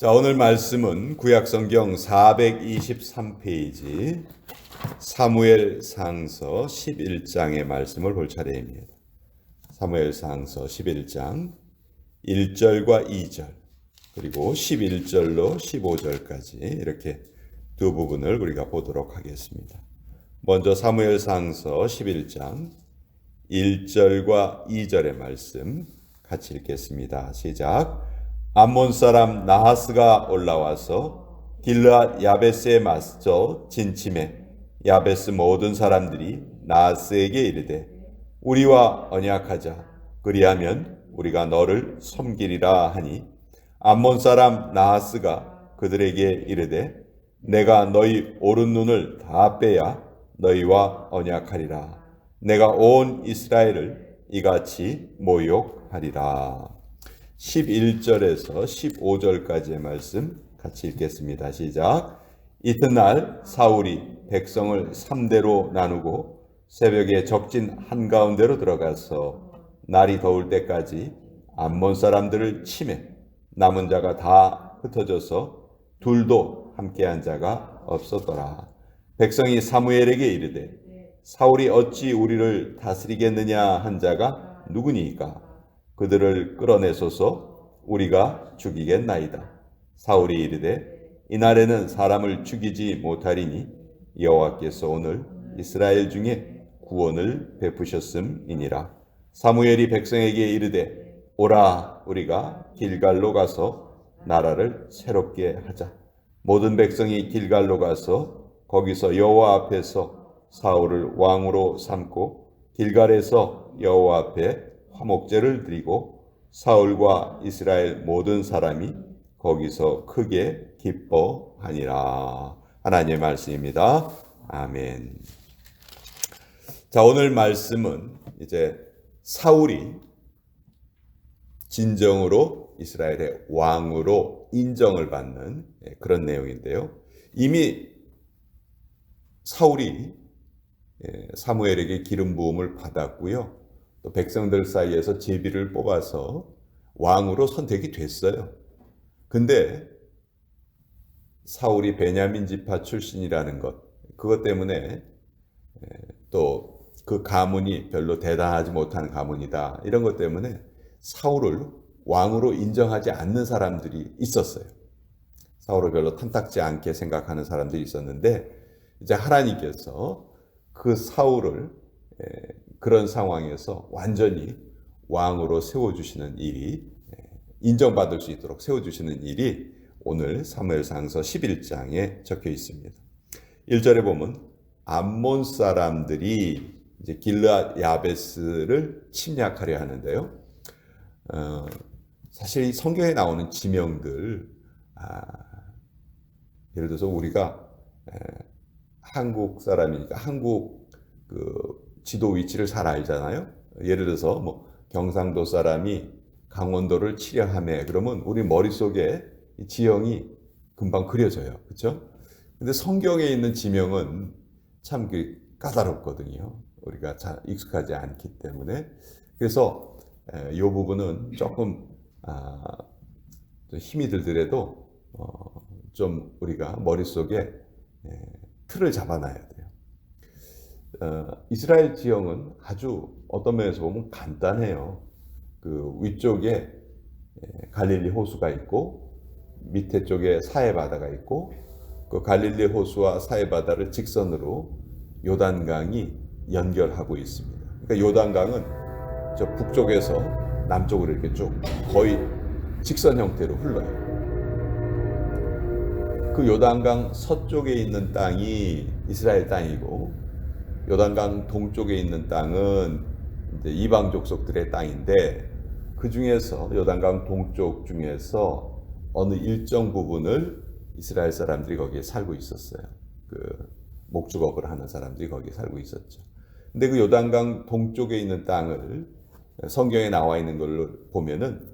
자, 오늘 말씀은 구약성경 423페이지 사무엘 상서 11장의 말씀을 볼 차례입니다. 사무엘 상서 11장 1절과 2절 그리고 11절로 15절까지 이렇게 두 부분을 우리가 보도록 하겠습니다. 먼저 사무엘 상서 11장 1절과 2절의 말씀 같이 읽겠습니다. 시작. 암몬 사람 나하스가 올라와서 길르앗 야베스에 맞서 진침해 야베스 모든 사람들이 나하스에게 이르되 우리와 언약하자. 그리하면 우리가 너를 섬기리라 하니 암몬 사람 나하스가 그들에게 이르되 내가 너희 오른 눈을 다 빼야 너희와 언약하리라. 내가 온 이스라엘을 이같이 모욕하리라 11절에서 15절까지의 말씀 같이 읽겠습니다. 시작. 이튿날 사울이 백성을 3대로 나누고 새벽에 적진 한가운데로 들어가서 날이 더울 때까지 암몬 사람들을 치매 남은 자가 다 흩어져서 둘도 함께한 자가 없었더라. 백성이 사무엘에게 이르되 사울이 어찌 우리를 다스리겠느냐 한 자가 누구니까 그들을 끌어내소서 우리가 죽이겠나이다. 사울이 이르되 이날에는 사람을 죽이지 못하리니 여호와께서 오늘 이스라엘 중에 구원을 베푸셨음이니라. 사무엘이 백성에게 이르되 오라 우리가 길갈로 가서 나라를 새롭게 하자. 모든 백성이 길갈로 가서 거기서 여호와 앞에서 사울을 왕으로 삼고 길갈에서 여호와 앞에 화목제를 드리고 사울과 이스라엘 모든 사람이 거기서 크게 기뻐하니라. 하나님의 말씀입니다. 아멘. 자, 오늘 말씀은 이제 사울이 진정으로 이스라엘의 왕으로 인정을 받는 그런 내용인데요. 이미 사울이 사무엘에게 기름 부음을 받았고요. 또 백성들 사이에서 제비를 뽑아서 왕으로 선택이 됐어요. 근데 사울이 베냐민 지파 출신이라는 것, 그것 때문에 또 그 가문이 별로 대단하지 못한 가문이다. 이런 것 때문에 사울을 왕으로 인정하지 않는 사람들이 있었어요. 사울을 별로 탐탁지 않게 생각하는 사람들이 있었는데 이제 하나님께서 그 사울을 그런 상황에서 완전히 왕으로 세워주시는 일이 인정받을 수 있도록 세워주시는 일이 오늘 사무엘상서 11장에 적혀 있습니다. 1절에 보면 암몬 사람들이 이제 길르앗 야베스를 침략하려 하는데요. 어, 사실 이 성경에 나오는 지명들, 아, 예를 들어서 우리가 에, 한국 사람이니까 한국 그 지도 위치를 잘 알잖아요. 예를 들어서 뭐 경상도 사람이 강원도를 치려하며 그러면 우리 머릿속에 지형이 금방 그려져요. 그렇죠? 근데 성경에 있는 지명은 참그 까다롭거든요. 우리가 잘 익숙하지 않기 때문에 그래서 이 부분은 조금 아, 힘이 들더라도 어, 좀 우리가 머릿속에 틀을 잡아놔야 돼요. 어, 이스라엘 지형은 아주 어떤 면에서 보면 간단해요. 그 위쪽에 갈릴리 호수가 있고 밑에 쪽에 사해 바다가 있고 그 갈릴리 호수와 사해 바다를 직선으로 요단강이 연결하고 있습니다. 그러니까 요단강은 저 북쪽에서 남쪽으로 이렇게 쭉 거의 직선 형태로 흘러요. 그 요단강 서쪽에 있는 땅이 이스라엘 땅이고 요단강 동쪽에 있는 땅은 이제 이방 족속들의 땅인데 그 중에서 요단강 동쪽 중에서 어느 일정 부분을 이스라엘 사람들이 거기에 살고 있었어요. 그 목축업을 하는 사람들이 거기에 살고 있었죠. 근데 그 요단강 동쪽에 있는 땅을 성경에 나와 있는 걸로 보면은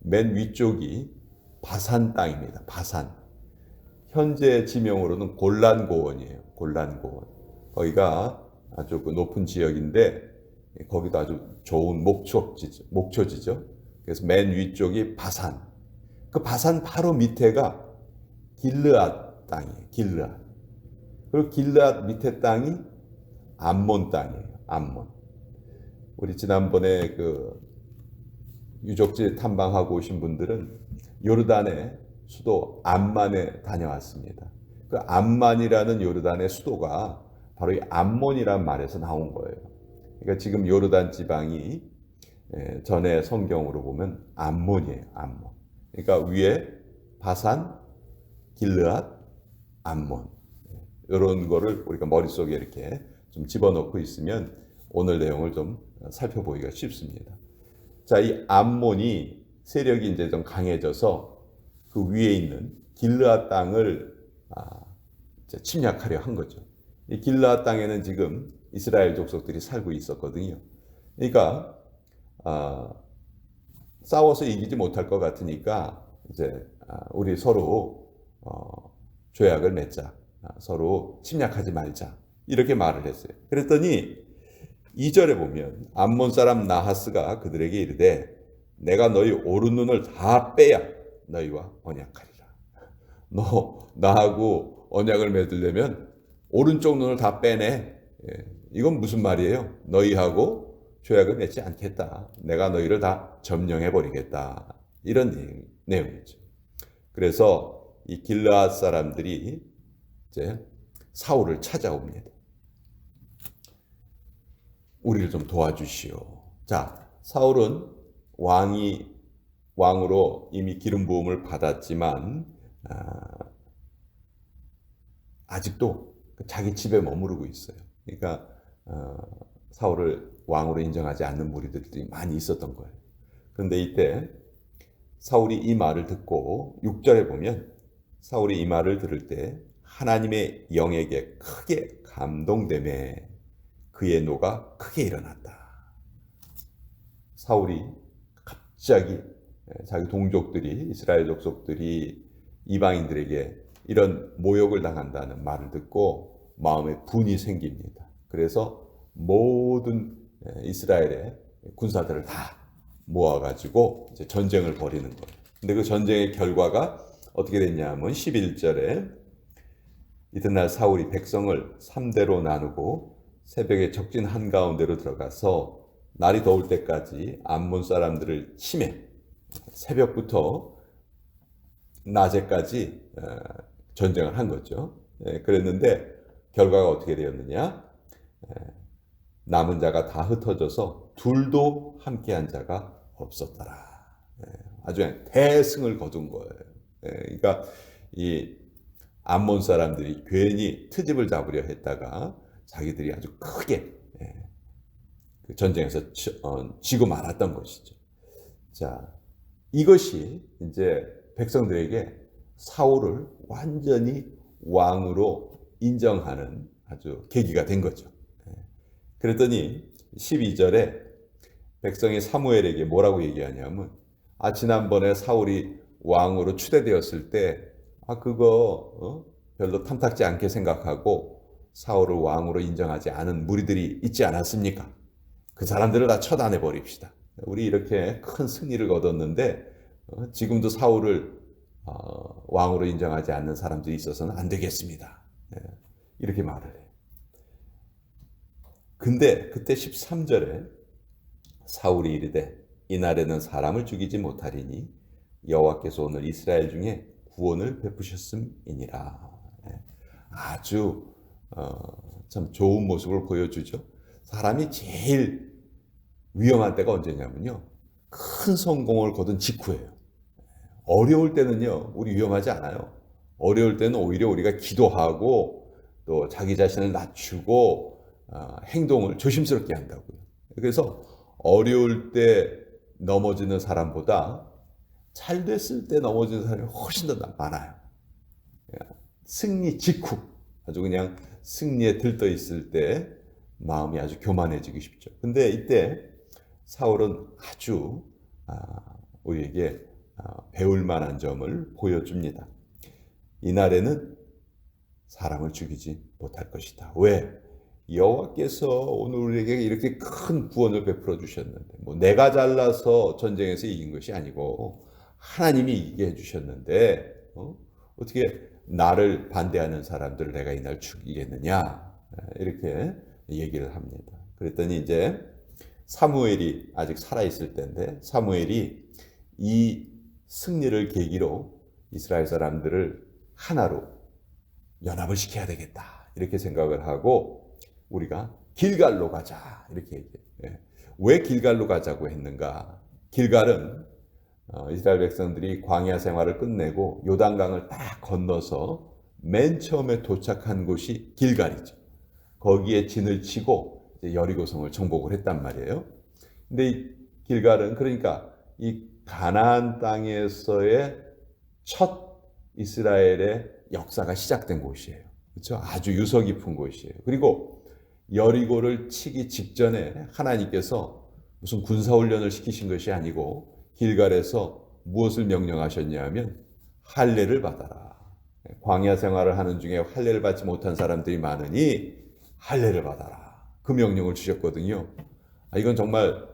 맨 위쪽이 바산 땅입니다. 바산. 현재 지명으로는 골란 고원이에요. 골란 고원. 거기가 아주 그 높은 지역인데 거기도 아주 좋은 목초지죠. 목초지죠. 그래서 맨 위쪽이 바산. 그 바산 바로 밑에가 길르앗 땅이에요. 길르앗. 그리고 길르앗 밑에 땅이 암몬 땅이에요. 암몬. 우리 지난번에 그 유적지 탐방하고 오신 분들은 요르단의 수도 암만에 다녀왔습니다. 그 암만이라는 요르단의 수도가 바로 이 암몬이란 말에서 나온 거예요. 그러니까 지금 요르단 지방이 예, 전에 성경으로 보면 암몬이에요. 암몬. 그러니까 위에 바산, 길르앗, 암몬 이런 거를 우리가 머릿속에 이렇게 좀 집어넣고 있으면 오늘 내용을 좀 살펴보기가 쉽습니다. 자, 이 암몬이 세력이 이제 좀 강해져서 그 위에 있는 길르앗 땅을 아, 침략하려 한 거죠. 이 길르앗 땅에는 지금 이스라엘 족속들이 살고 있었거든요. 그러니까 아, 싸워서 이기지 못할 것 같으니까 이제 아, 우리 서로 어, 조약을 맺자, 아, 서로 침략하지 말자 이렇게 말을 했어요. 그랬더니 2절에 보면 암몬 사람 나하스가 그들에게 이르되 내가 너희 오른 눈을 다 빼야 너희와 언약하리라. 너 나하고 언약을 맺으려면 오른쪽 눈을 다 빼내. 예, 이건 무슨 말이에요? 너희하고 조약을 맺지 않겠다. 내가 너희를 다 점령해 버리겠다. 이런 내용, 내용이죠. 그래서 이 길르앗 사람들이 이제 사울을 찾아옵니다. 우리를 좀 도와주시오. 자, 사울은 왕이 왕으로 이미 기름 부음을 받았지만 아, 직도 자기 집에 머무르고 있어요. 그러니까 어, 사울을 왕으로 인정하지 않는 무리들이 많이 있었던 거예요. 그런데 이때 사울이 이 말을 듣고 6절에 보면 사울이 이 말을 들을 때 하나님의 영에게 크게 감동됨에 그의 노가 크게 일어났다. 사울이 갑자기 자기 동족들이 이스라엘 족속들이 이방인들에게 이런 모욕을 당한다는 말을 듣고 마음에 분이 생깁니다. 그래서 모든 이스라엘의 군사들을 다 모아가지고 전쟁을 벌이는 거예요. 근데 그 전쟁의 결과가 어떻게 됐냐면 11절에 이튿날 사울이 백성을 3대로 나누고 새벽에 적진 한가운데로 들어가서 날이 더울 때까지 암몬 사람들을 침해 새벽부터 낮에까지 어, 전쟁을 한 거죠. 예, 그랬는데 결과가 어떻게 되었느냐? 예, 남은 자가 다 흩어져서 둘도 함께한 자가 없었더라. 예, 아주 대승을 거둔 거예요. 그러니까 이 암몬 사람들이 괜히 트집을 잡으려 했다가 자기들이 아주 크게 그 전쟁에서 어, 지고 말았던 것이죠. 자, 이것이 이제 백성들에게 사울을 완전히 왕으로 인정하는 아주 계기가 된 거죠. 예. 그랬더니 12절에 백성이 사무엘에게 뭐라고 얘기하냐면 아 지난번에 사울이 왕으로 추대되었을 때 아 그거 어? 별로 탐탁지 않게 생각하고 사울을 왕으로 인정하지 않은 무리들이 있지 않았습니까? 그 사람들을 다 처단해 버립시다. 우리 이렇게 큰 승리를 거뒀는데 어, 지금도 사울을 어, 왕으로 인정하지 않는 사람들이 있어서는 안 되겠습니다. 예, 이렇게 말을 해요. 근데 그때 13절에 사울이 이르되 이날에는 사람을 죽이지 못하리니 여호와께서 오늘 이스라엘 중에 구원을 베푸셨음이니라. 예, 아주 어, 참 좋은 모습을 보여주죠. 사람이 제일 위험한 때가 언제냐면요. 큰 성공을 거둔 직후예요. 어려울 때는요, 우리 위험하지 않아요. 어려울 때는 오히려 우리가 기도하고 또 자기 자신을 낮추고 어, 행동을 조심스럽게 한다고요. 그래서 어려울 때 넘어지는 사람보다 잘 됐을 때 넘어지는 사람이 훨씬 더 많아요. 승리 직후, 아주 그냥 승리에 들떠 있을 때 마음이 아주 교만해지기 쉽죠. 근데 이때 사울은 아주 아, 우리에게 아, 배울 만한 점을 보여줍니다. 이날에는 사람을 죽이지 못할 것이다. 왜? 여호와께서 오늘 우리에게 이렇게 큰 구원을 베풀어 주셨는데 뭐 내가 잘나서 전쟁에서 이긴 것이 아니고 하나님이 이기게 해 주셨는데 어? 떻게 나를 반대하는 사람들을 내가 이날 죽이겠느냐 이렇게 얘기를 합니다. 그랬더니 이제 사무엘이 아직 살아 있을 때인데 사무엘이 이 승리를 계기로 이스라엘 사람들을 하나로 연합을 시켜야 되겠다 이렇게 생각을 하고 우리가 길갈로 가자 이렇게 얘기해요. 왜 길갈로 가자고 했는가? 길갈은 어, 이스라엘 백성들이 광야 생활을 끝내고 요단강을 딱 건너서 맨 처음에 도착한 곳이 길갈이죠. 거기에 진을 치고 여리고성을 정복을 했단 말이에요. 근데 이 길갈은 그러니까 이 가나안 땅에서의 첫 이스라엘의 역사가 시작된 곳이에요. 그렇죠? 아주 유서 깊은 곳이에요. 그리고 여리고를 치기 직전에 하나님께서 무슨 군사 훈련을 시키신 것이 아니고 길갈에서 무엇을 명령하셨냐면 할례를 받아라. 광야 생활을 하는 중에 할례를 받지 못한 사람들이 많으니 할례를 받아라. 그 명령을 주셨거든요. 아, 이건 정말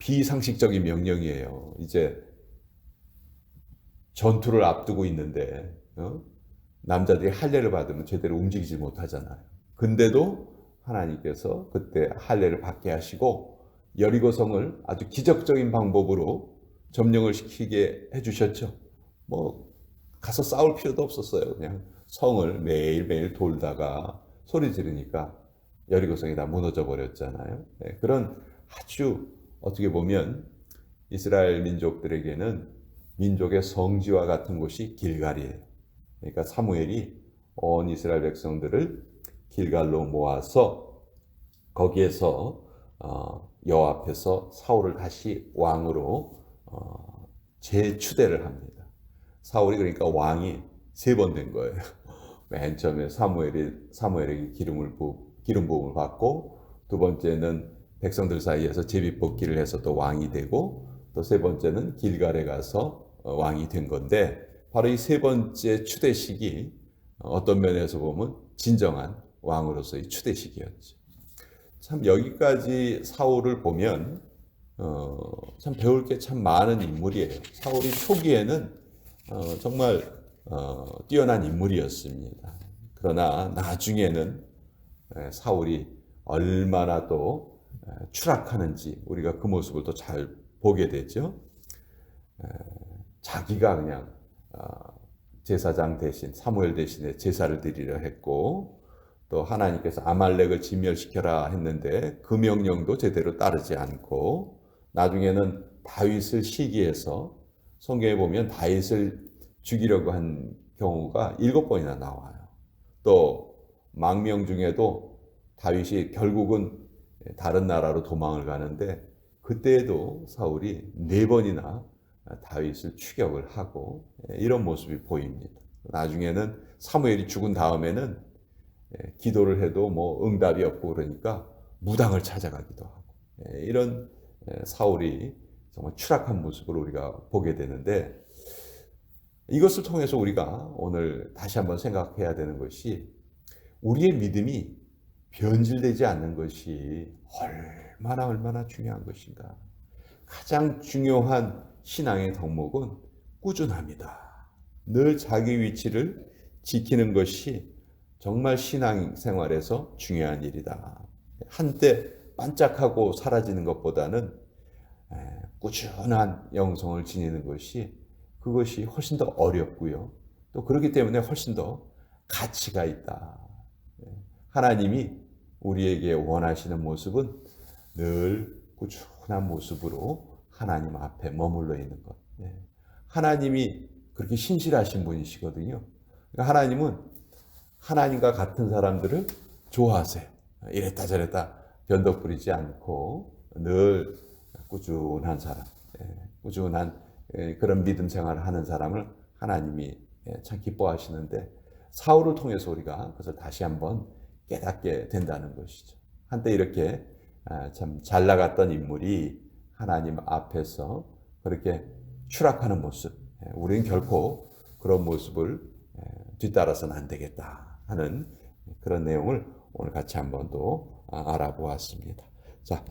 비상식적인 명령이에요. 이제 전투를 앞두고 있는데 어? 남자들이 할례를 받으면 제대로 움직이지 못하잖아요. 근데도 하나님께서 그때 할례를 받게 하시고 여리고성을 아주 기적적인 방법으로 점령을 시키게 해주셨죠. 뭐 가서 싸울 필요도 없었어요. 그냥 성을 매일매일 돌다가 소리 지르니까 여리고성이 다 무너져 버렸잖아요. 네, 그런 아주 어떻게 보면 이스라엘 민족들에게는 민족의 성지와 같은 곳이 길갈이에요. 그러니까 사무엘이 온 이스라엘 백성들을 길갈로 모아서 거기에서 어, 여호와 앞에서 사울을 다시 왕으로 어, 재추대를 합니다. 사울이 그러니까 왕이 세 번 된 거예요. 맨 처음에 사무엘이 사무엘에게 기름을 부 기름 부음을 받고 두 번째는 백성들 사이에서 제비 뽑기를 해서 또 왕이 되고 또 세 번째는 길갈에 가서 어, 왕이 된 건데 바로 이 세 번째 추대식이 어떤 면에서 보면 진정한 왕으로서의 추대식이었죠. 참 여기까지 사울을 보면 어, 참 배울 게 참 많은 인물이에요. 사울이 초기에는 어, 정말 어, 뛰어난 인물이었습니다. 그러나 나중에는 에, 사울이 얼마나 또 에, 추락하는지 우리가 그 모습을 또 잘 보게 되죠. 에, 자기가 그냥 어, 제사장 대신 사무엘 대신에 제사를 드리려 했고 또 하나님께서 아말렉을 진멸시켜라 했는데 그 명령도 제대로 따르지 않고 나중에는 다윗을 시기해서 성경에 보면 다윗을 죽이려고 한 경우가 일곱 번이나 나와요. 또 망명 중에도 다윗이 결국은 다른 나라로 도망을 가는데 그때에도 사울이 네 번이나 다윗을 추격을 하고 이런 모습이 보입니다. 나중에는 사무엘이 죽은 다음에는 예, 기도를 해도 뭐 응답이 없고 그러니까 무당을 찾아가기도 하고 예, 이런 예, 사울이 정말 추락한 모습을 우리가 보게 되는데 이것을 통해서 우리가 오늘 다시 한번 생각해야 되는 것이 우리의 믿음이 변질되지 않는 것이 얼마나 얼마나 중요한 것인가. 가장 중요한 신앙의 덕목은 꾸준합니다. 늘 자기 위치를 지키는 것이 정말 신앙 생활에서 중요한 일이다. 한때 반짝하고 사라지는 것보다는 꾸준한 영성을 지니는 것이 그것이 훨씬 더 어렵고요. 또 그렇기 때문에 훨씬 더 가치가 있다. 하나님이 우리에게 원하시는 모습은 늘 꾸준한 모습으로 하나님 앞에 머물러 있는 것. 하나님이 그렇게 신실하신 분이시거든요. 그러니까 하나님은 하나님과 같은 사람들을 좋아하세요. 이랬다 저랬다 변덕 부리지 않고 늘 꾸준한 사람, 예, 꾸준한 예, 그런 믿음 생활을 하는 사람을 하나님이 예, 참 기뻐하시는데 사울을 통해서 우리가 그것을 다시 한번 깨닫게 된다는 것이죠. 한때 이렇게 아, 참잘 나갔던 인물이 하나님 앞에서 그렇게 추락하는 모습, 우리는 결코 그런 모습을 뒤따라서는 안 되겠다. 하는 그런 내용을 오늘 같이 한번 또 알아보았습니다. 자,